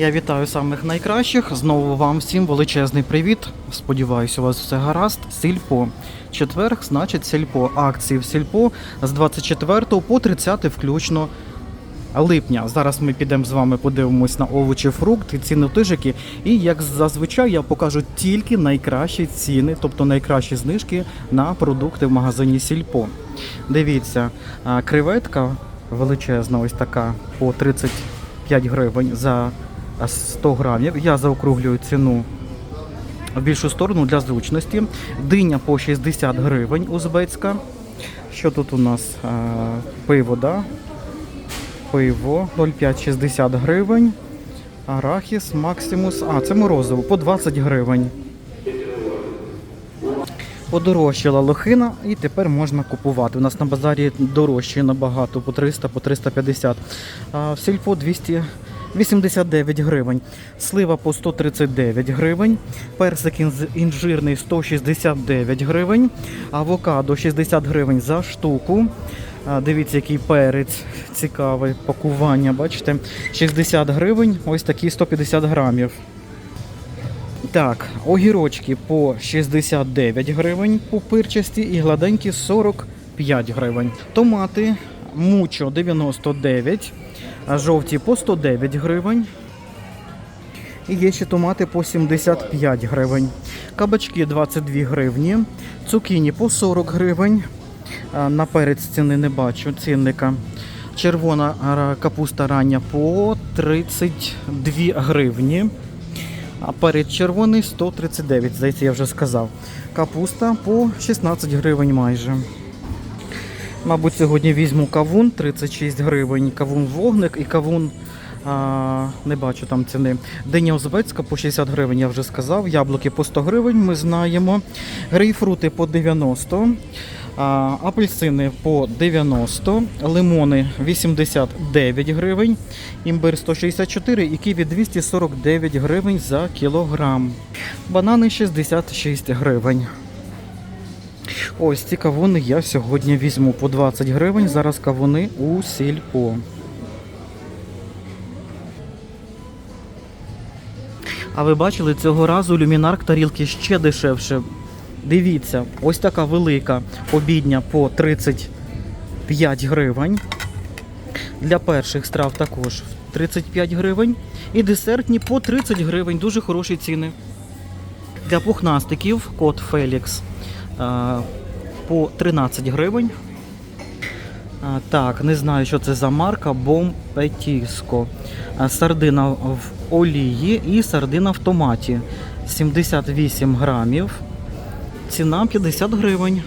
Я вітаю самих найкращих. Знову вам всім величезний привіт. Сподіваюся, у вас все гаразд. Сільпо. Четверг, значить, сільпо. Акції в сільпо з 24 по 30 включно липня. Зараз ми підемо з вами подивимось на овочі, фрукти, ціни тижики. І як зазвичай я покажу тільки найкращі ціни, тобто найкращі знижки на продукти в магазині Сільпо. Дивіться, креветка величезна, ось така по 35 гривень за 100 грамів. Я заокруглюю ціну в більшу сторону для зручності. Диня по 60 гривень узбецька. Що тут у нас? Пиво, да? Пиво 0,560 гривень. Арахіс, Максимус. А, це морозиво по 20 гривень. Подорожчала лохина і тепер можна купувати. У нас на базарі дорожче набагато, по 300, по 350. А в сільпо 289 гривень. Слива по 139 гривень. Персик інжирний 169 гривень. Авокадо 60 гривень за штуку. Дивіться, який перець цікавий, пакування, бачите? 60 гривень, ось такі 150 грамів. Так, огірочки по 69 гривень пупирчасті і гладенькі 45 гривень. Томати мучо 99, а жовті по 109 гривень. І є ще томати по 75 гривень. Кабачки 22 гривні, цукіні по 40 гривень. А, На перець ціни не бачу цінника. Червона капуста рання по 32 гривні. А перець червоний 139, здається, я вже сказав. Капуста по 16 гривень майже. Мабуть, сьогодні візьму кавун 36 гривень, кавун вогник і кавун. А, не бачу там ціни. Диня узбецька по 60 гривень, я вже сказав. Яблуки по 100 гривень, ми знаємо. Грейпфрути по 90. А, апельсини по 90, лимони 89 гривень, імбир 164 і ківі 249 гривень за кілограм. Банани 66 гривень. Ось ці кавуни я сьогодні візьму по 20 гривень. Зараз кавуни у сільпо. А ви бачили, цього разу люмінарк тарілки ще дешевше. Дивіться, ось така велика обідня по 35 гривень. Для перших страв також 35 гривень. І десертні по 30 гривень. Дуже хороші ціни. Для пухнастиків кот Фелікс по 13 гривень. Так, не знаю, що це за марка. Бом Петіско. Сардина в олії і сардина в томаті. 78 грамів. Ціна 50 гривень.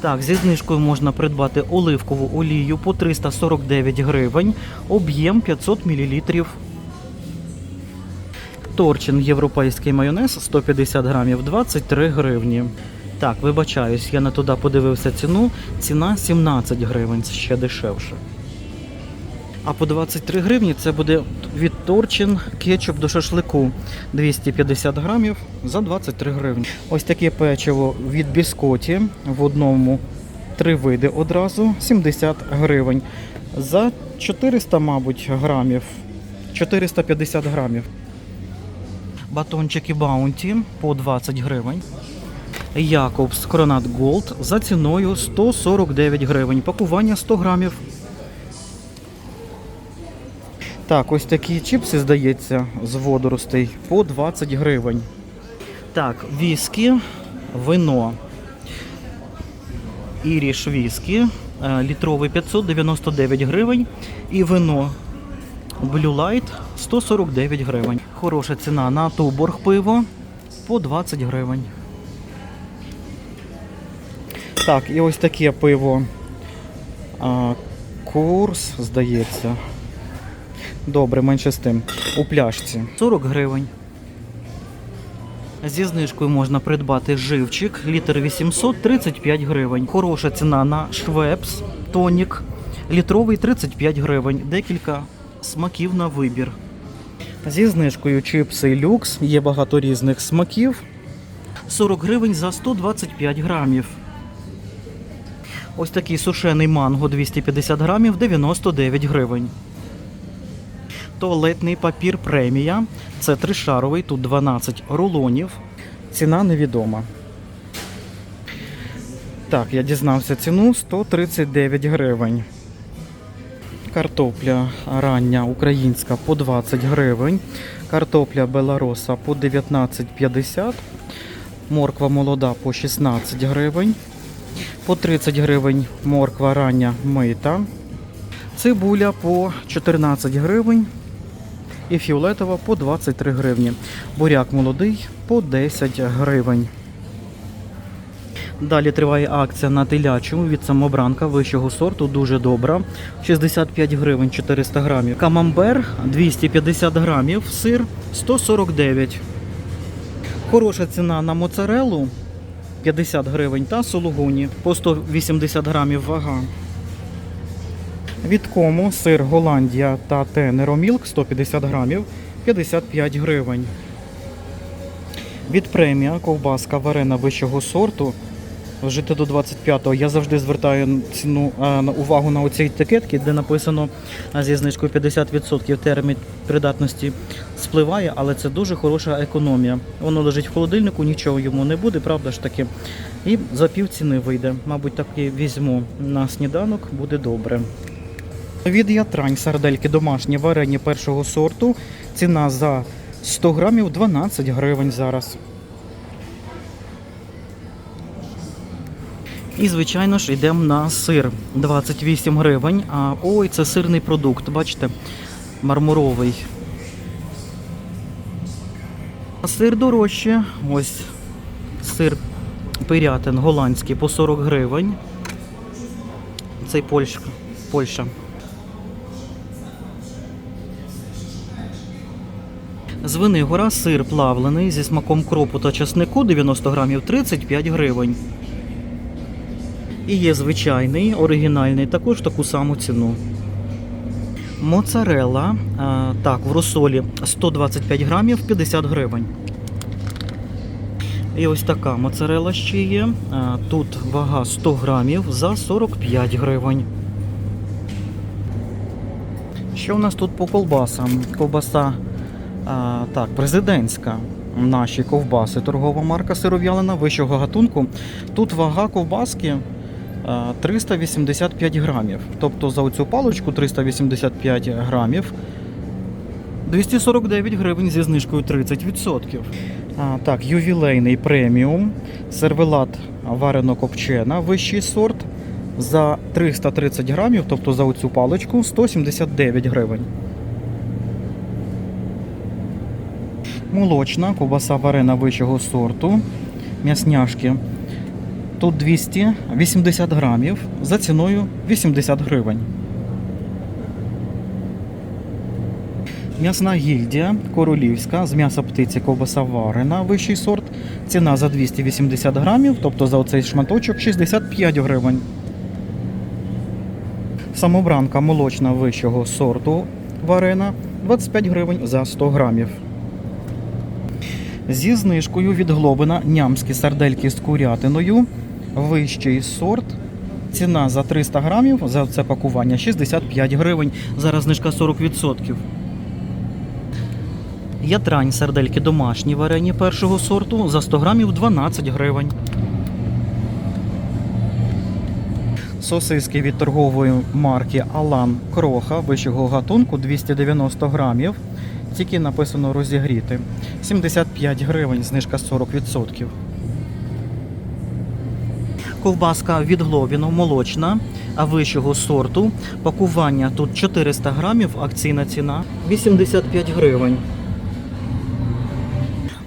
Так, зі знижкою можна придбати оливкову олію по 349 гривень, об'єм 500 мл. Торчин європейський майонез 150 грамів 23 гривні. Так, вибачаюсь, я не туди подивився ціну. Ціна 17 гривень, ще дешевше. А по 23 гривні це буде від Торчин кетчуп до шашлику 250 грамів за 23 гривні. Ось таке печиво від біскоті в одному три види одразу 70 гривень. За 400, мабуть, грамів. 450 грамів. Батончики Баунті по 20 гривень. Якобс Кронат Голд за ціною 149 гривень. Пакування 100 грамів. Так, ось такі чіпси, здається, з водоростей по 20 гривень. Так, віскі, вино. Іріш віскі, е, літровий 599 гривень. І вино Blue Light 149 гривень. Хороша ціна на туборг пиво по 20 гривень. Так, і ось таке пиво. А, курс, здається. Добре, менше з тим. У пляшці 40 гривень. Зі знижкою можна придбати живчик, літр 835 гривень. Хороша ціна на швепс, тонік, літровий 35 гривень. Декілька смаків на вибір. Зі знижкою чипси люкс, є багато різних смаків. 40 гривень за 125 грамів. Ось такий сушений манго 250 грамів 99 гривень. Туалетний папір премія. Це тришаровий, тут 12 рулонів. Ціна невідома. Так, я дізнався ціну 139 гривень. Картопля рання українська по 20 гривень. Картопля белароса по 19,50. Морква молода по 16 гривень. По 30 гривень морква рання мита. Цибуля по 14 гривень. І фіолетова по 23 гривні. Буряк молодий по 10 гривень. Далі триває акція на телячому від самобранка вищого сорту, дуже добра. 65 гривень 400 грамів. Камамбер 250 грамів, сир 149. Хороша ціна на моцарелу 50 гривень та сулугуні по 180 грамів вага. Від кому сир Голландія та Тенеромілк 150 грамів 55 гривень. Від премія ковбаска варена вищого сорту. Вжити до 25-го. Я завжди звертаю ціну на увагу на оці етикетки, де написано зі знижкою 50% термін придатності спливає, але це дуже хороша економія. Воно лежить в холодильнику, нічого йому не буде, правда ж таки. І за пів ціни вийде. Мабуть, таки візьму на сніданок, буде добре. Від ятрань сардельки домашні варені першого сорту. Ціна за 100 грамів 12 гривень зараз. І, звичайно ж, йдемо на сир 28 гривень. А ой, це сирний продукт, бачите, мармуровий. А сир дорожче. Ось сир пирятин голландський по 40 гривень. Цей Польща. Польща. Звенигора, сир плавлений зі смаком кропу та часнику 90 грамів 35 гривень. І є звичайний, оригінальний, також таку саму ціну. Моцарелла, а, так, в розсолі 125 грамів 50 гривень. І ось така моцарелла ще є. А, Тут вага 100 грамів за 45 гривень. Що в нас тут по колбасам? Ковбаса а, так, президентська. Наші ковбаси, торгова марка сиров'ялина вищого гатунку. Тут вага ковбаски 385 грамів. Тобто за оцю паличку 385 грамів 249 гривень зі знижкою 30%. А, так, ювілейний преміум, сервелат варено-копчена, вищий сорт за 330 грамів, тобто за оцю паличку 179 гривень. Молочна, ковбаса варена вищого сорту, м'ясняшки. Тут 280 грамів за ціною 80 гривень. М'ясна гільдія королівська з м'яса птиці ковбаса варена, вищий сорт. Ціна за 280 грамів, тобто за оцей шматочок 65 гривень. Самобранка молочна вищого сорту варена 25 гривень за 100 грамів. Зі знижкою від Глобина нямські сардельки з курятиною. Вищий сорт. Ціна за 300 грамів за це пакування 65 гривень. Зараз знижка 40%. Ятрань сардельки домашні варені першого сорту за 100 грамів 12 гривень. Сосиски від торгової марки Алан Кроха вищого гатунку 290 грамів. Тільки написано розігріти. 75 гривень, знижка 40%. Ковбаска від Глобіно молочна, вищого сорту. Пакування тут 400 грамів, акційна ціна 85 гривень.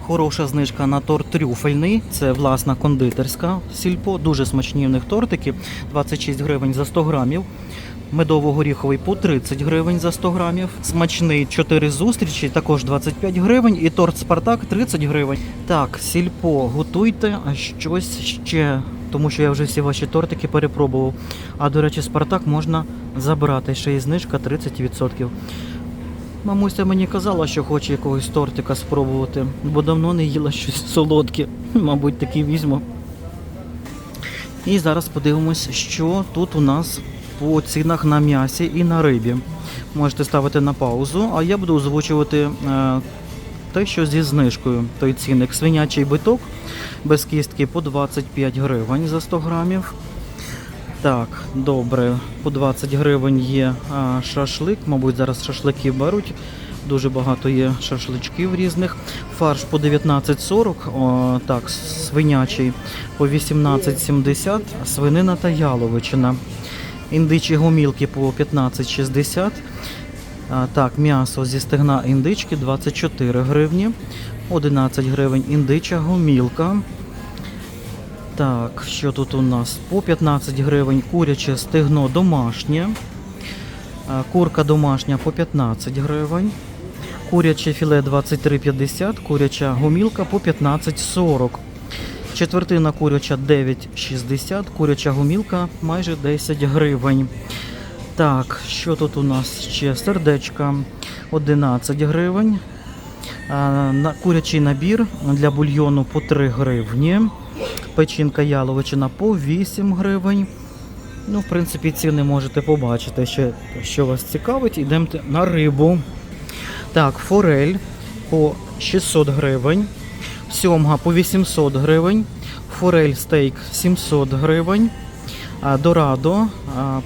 Хороша знижка на торт трюфельний. Це власна кондитерська сільпо. Дуже смачні в них тортики. 26 гривень за 100 грамів. Медово-горіховий по 30 гривень за 100 грамів. Смачний 4 зустрічі, також 25 гривень. І торт Спартак 30 гривень. Так, сільпо, готуйте а щось ще, тому що я вже всі ваші тортики перепробував. А до речі, Спартак можна забрати. Ще є знижка 30%. Мамуся мені казала, що хоче якогось тортика спробувати, бо давно не їла щось солодке. Мабуть, таки візьму. І зараз подивимось, що тут у нас по цінах на м'ясі і на рибі. Можете ставити на паузу, а я буду озвучувати е, те, що зі знижкою. Той цінник свинячий биток без кістки по 25 гривень за 100 грамів. Так, добре, по 20 гривень є а, шашлик. Мабуть, зараз шашлики беруть. Дуже багато є шашличків різних. Фарш по 19,40, так, свинячий по 18,70, свинина та яловичина. Індичі гомілки по 15,60. Так, м'ясо зі стегна індички 24 гривні, 11 гривень індича гомілка. Так, що тут у нас? По 15 гривень куряче стегно домашнє. Курка домашня по 15 гривень. Куряче філе 23,50, куряча гомілка по 15,40. Четвертина куряча 9,60, куряча гомілка майже 10 гривень. Так, що тут у нас ще? Сердечка 11 гривень. На- Курячий набір для бульйону по 3 гривні. Печінка яловичина по 8 гривень. Ну, в принципі, ціни можете побачити, що, що вас цікавить. Йдемо на рибу. Так, форель по 600 гривень. Сьомга по 800 гривень. Форель стейк 700 гривень. Дорадо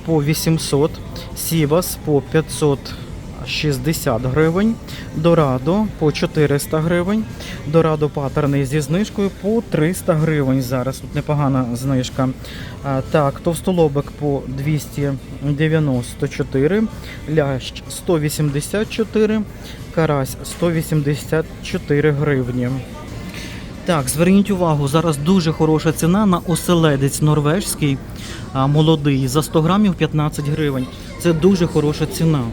по 800. Сівас по 560 гривень. Дорадо по 400 гривень. Дорадо патерний зі знижкою по 300 гривень. Зараз тут непогана знижка. Так, товстолобик по 294, лящ 184, карась 184 гривні. Так, зверніть увагу, зараз дуже хороша ціна на оселедець норвежський, молодий, за 100 грамів 15 гривень. Це дуже хороша ціна.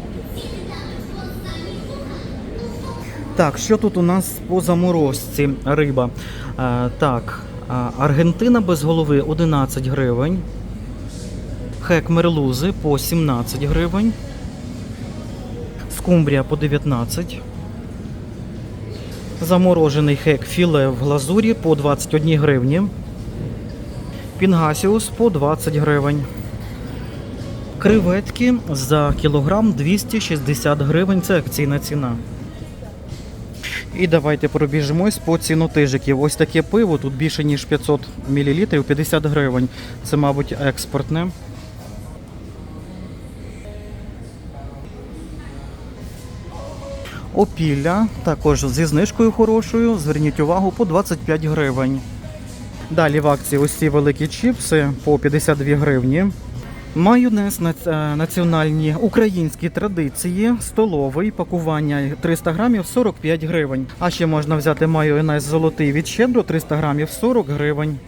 Так, що тут у нас по заморозці риба? А, так, Аргентина без голови 11 гривень. Хек мерлузи по 17 гривень. Скумбрія по 19. Заморожений хек філе в глазурі по 21 гривні. Пінгасіус по 20 гривень. Креветки за кілограм 260 гривень. Це акційна ціна. І давайте пробіжимось по ціну тижиків. Ось таке пиво, тут більше ніж 500 мл, 50 гривень. Це, мабуть, експортне. Опілля також зі знижкою хорошою. Зверніть увагу по 25 гривень. Далі в акції ці великі чіпси по 52 гривні. Майонез е, національні українські традиції, столовий, пакування 300 грамів 45 гривень. А ще можна взяти майонез золотий від щедро 300 грамів 40 гривень.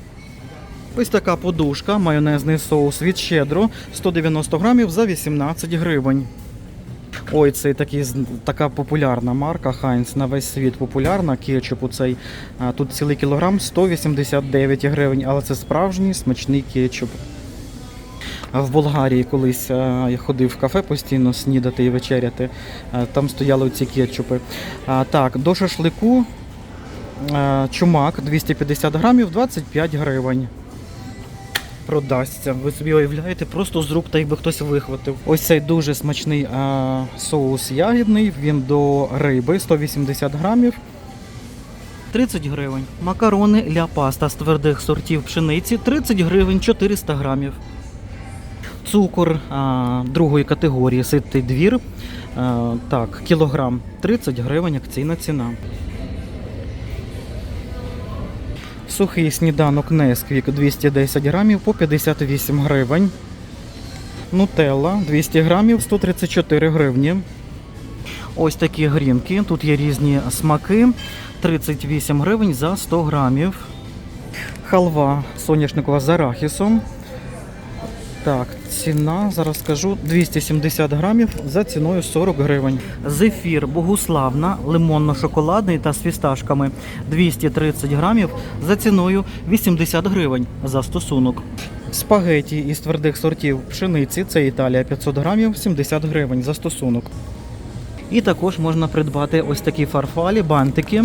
Ось така подушка, майонезний соус від щедро 190 грамів за 18 гривень. Ой, це такий, така популярна марка Хайнц на весь світ популярна. Кетчупу цей. Тут цілий кілограм 189 гривень, але це справжній смачний кетчуп. В Болгарії колись я ходив в кафе постійно снідати і вечеряти. Там стояли ці кетчупи. Так, до шашлику чумак 250 грамів 25 гривень. Продасться. Ви собі уявляєте, просто з рук та якби хтось вихватив. Ось цей дуже смачний а, соус ягідний. Він до риби 180 грамів. 30 гривень. Макарони ля паста з твердих сортів пшениці 30 гривень 400 грамів. Цукор а, другої категорії ситий двір. А, так, кілограм 30 гривень акційна ціна. Сухий сніданок Несквік 210 грамів по 58 гривень. Нутелла 200 грамів 134 гривні. Ось такі грінки. Тут є різні смаки. 38 гривень за 100 грамів. Халва соняшникова з арахісом. Так, ціна, зараз скажу, 270 грамів за ціною 40 гривень. Зефір Богуславна, лимонно-шоколадний та з фісташками 230 грамів за ціною 80 гривень за стосунок. Спагеті із твердих сортів пшениці, це Італія 500 грамів, 70 гривень за стосунок. І також можна придбати ось такі фарфалі, бантики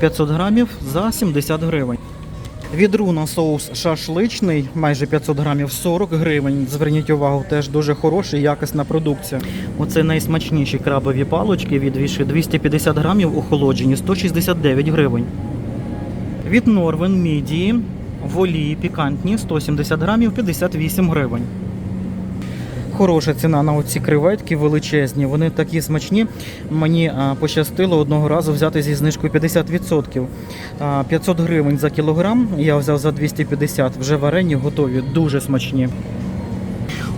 500 грамів за 70 гривень. Відруна соус шашличний, майже 500 грамів, 40 гривень. Зверніть увагу, теж дуже хороша і якісна продукція. Оце найсмачніші крабові палочки від віші 250 грамів охолоджені, 169 гривень. Від Норвен мідії волії пікантні 170 грамів 58 гривень. Хороша ціна на оці креветки величезні. Вони такі смачні. Мені пощастило одного разу взяти зі знижкою 50%. 500 гривень за кілограм. Я взяв за 250. Вже варені готові, дуже смачні.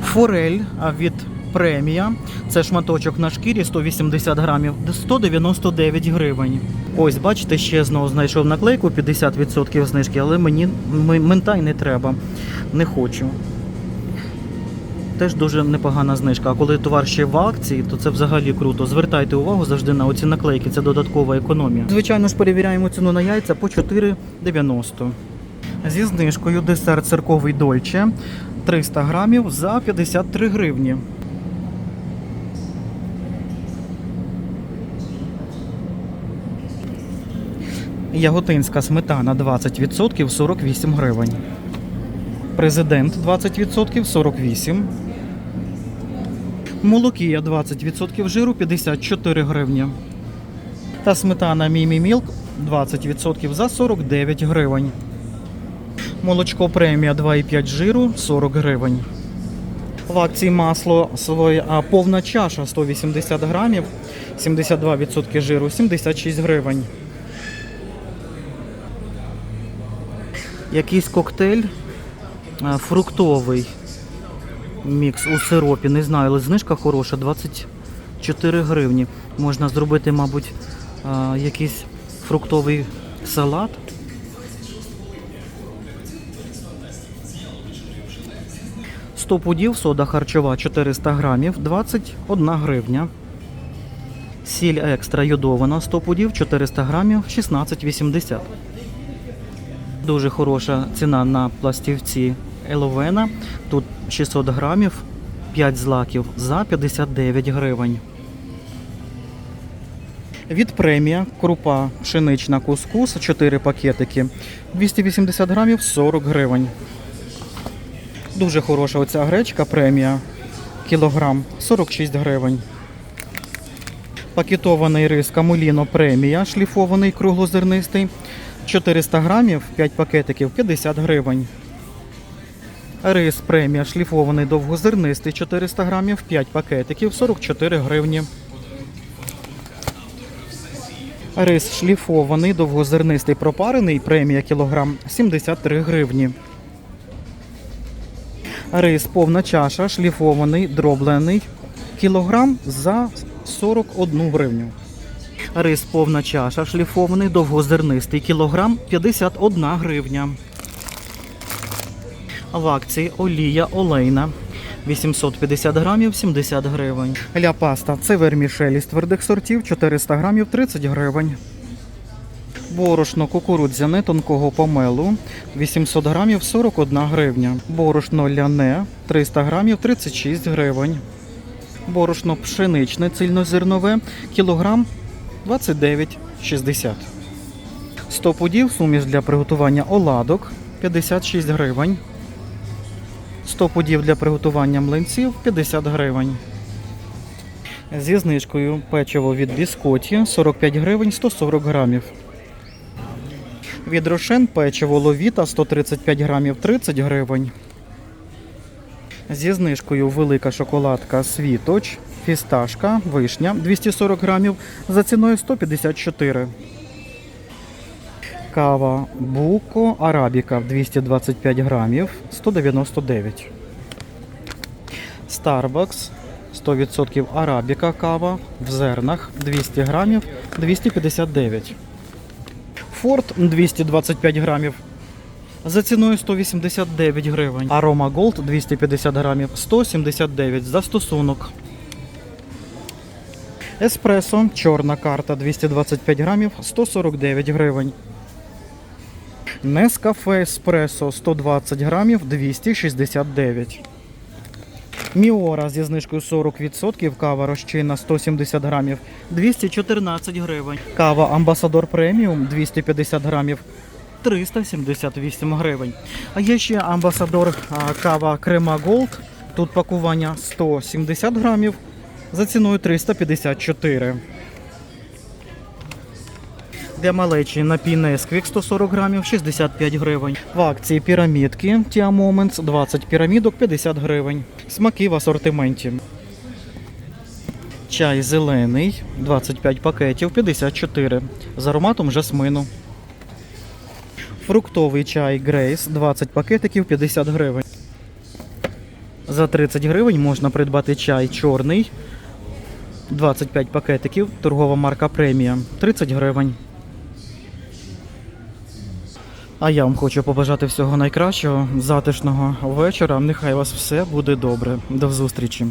Форель від премія. Це шматочок на шкірі 180 грамів, 199 гривень. Ось, бачите, ще знову знайшов наклейку 50% знижки, але мені м- мента й не треба. Не хочу. Теж дуже непогана знижка. А коли товар ще в акції, то це взагалі круто. Звертайте увагу завжди на оці наклейки, це додаткова економія. Звичайно ж, перевіряємо ціну на яйця по 4,90. Зі знижкою десерт цирковий дольче 300 грамів за 53 гривні. Яготинська сметана 20% 48 гривень. Президент 20% 48. Молокія 20% жиру 54 гривні. Та сметана Мімі Мілк 20% за 49 гривень. Молочко премія 2,5 жиру 40 гривень. В акції масло своє, а, повна чаша 180 грамів, 72% жиру, 76 гривень. Якийсь коктейль фруктовий мікс у сиропі. Не знаю, але знижка хороша, 24 гривні. Можна зробити, мабуть, якийсь фруктовий салат. Сто пудів сода харчова 400 грамів, 21 гривня. Сіль екстра йодована 100 пудів 400 грамів, 16,80. Дуже хороша ціна на пластівці Еловена. Тут 600 грамів, 5 злаків за 59 гривень. Від премія крупа пшенична кускус 4 пакетики 280 грамів 40 гривень. Дуже хороша оця гречка премія. Кілограм 46 гривень. Пакетований рис Камуліно премія, шліфований круглозернистий 400 грамів, 5 пакетиків 50 гривень. Рис премія шліфований довгозернистий 400 грамів, 5 пакетиків 44 гривні. Рис шліфований довгозернистий пропарений премія кілограм 73 гривні. Рис повна чаша шліфований дроблений кілограм за 41 гривню. Рис повна чаша шліфований довгозернистий кілограм 51 гривня. В акції олія олейна 850 грамів 70 гривень. Ля паста це вермішелі з твердих сортів 400 грамів 30 гривень. Борошно кукурудзяне тонкого помелу 800 грамів 41 гривня. Борошно ляне 300 грамів 36 гривень. Борошно пшеничне цільнозернове кілограм 29,60. 100 пудів суміш для приготування оладок 56 гривень. 100 пудів для приготування млинців 50 гривень. Зі знижкою печиво від біскоті 45 гривень 140 грамів. Від рошен печиво ловіта 135 грамів 30 гривень. Зі знижкою велика шоколадка світоч, фісташка, вишня 240 грамів за ціною 154. Кава Буко Арабіка 225 грамів 199. Starbucks 100% Арабіка кава в зернах 200 грамів 259. Форд 225 грамів за ціною 189 гривень. Арома Голд 250 грамів 179 за стосунок. Еспресо чорна карта 225 грамів 149 гривень. Нескафе Еспресо 120 грамів 269. Міора зі знижкою 40%, кава розчинна 170 грамів 214 гривень. Кава Амбасадор преміум 250 грамів 378 гривень. А є ще амбасадор кава Крема Голд. Тут пакування 170 грамів за ціною 354. Для малечі напій Несквік 140 грамів 65 гривень. В акції пірамідки Tia Moments 20 пірамідок 50 гривень. Смаки в асортименті. Чай зелений 25 пакетів 54 з ароматом жасмину. Фруктовий чай Грейс 20 пакетиків 50 гривень. За 30 гривень можна придбати чай чорний 25 пакетиків, торгова марка премія 30 гривень. А я вам хочу побажати всього найкращого, затишного вечора. Нехай вас все буде добре. До зустрічі.